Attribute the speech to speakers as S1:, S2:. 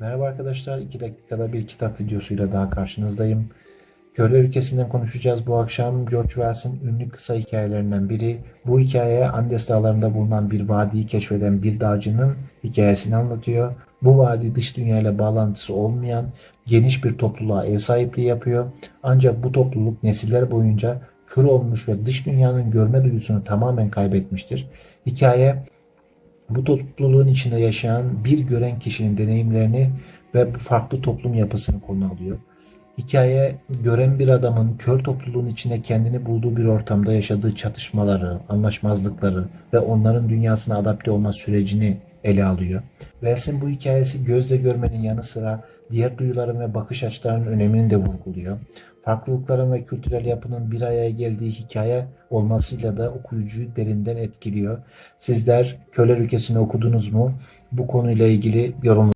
S1: Merhaba arkadaşlar, 2 dakikada bir kitap videosuyla daha karşınızdayım. Köle ülkesinden konuşacağız bu akşam. George Wells'in ünlü kısa hikayelerinden biri. Bu hikaye Andes dağlarında bulunan bir vadiyi keşfeden bir dağcının hikayesini anlatıyor. Bu vadi dış dünyayla bağlantısı olmayan geniş bir topluluğa ev sahipliği yapıyor. Ancak bu topluluk nesiller boyunca kör olmuş ve dış dünyanın görme duyusunu tamamen kaybetmiştir. Hikaye bu topluluğun içinde yaşayan bir gören kişinin deneyimlerini ve farklı toplum yapısını konu alıyor. Hikaye gören bir adamın kör topluluğun içinde kendini bulduğu bir ortamda yaşadığı çatışmaları, anlaşmazlıkları ve onların dünyasına adapte olma sürecini ele alıyor. Wells'in bu hikayesi gözle görmenin yanı sıra diğer duyuların ve bakış açılarının önemini de vurguluyor. Farklılıkların ve kültürel yapının bir araya geldiği hikaye olmasıyla da okuyucuyu derinden etkiliyor. Sizler Köler Ülkesi'ni okudunuz mu? Bu konuyla ilgili yorum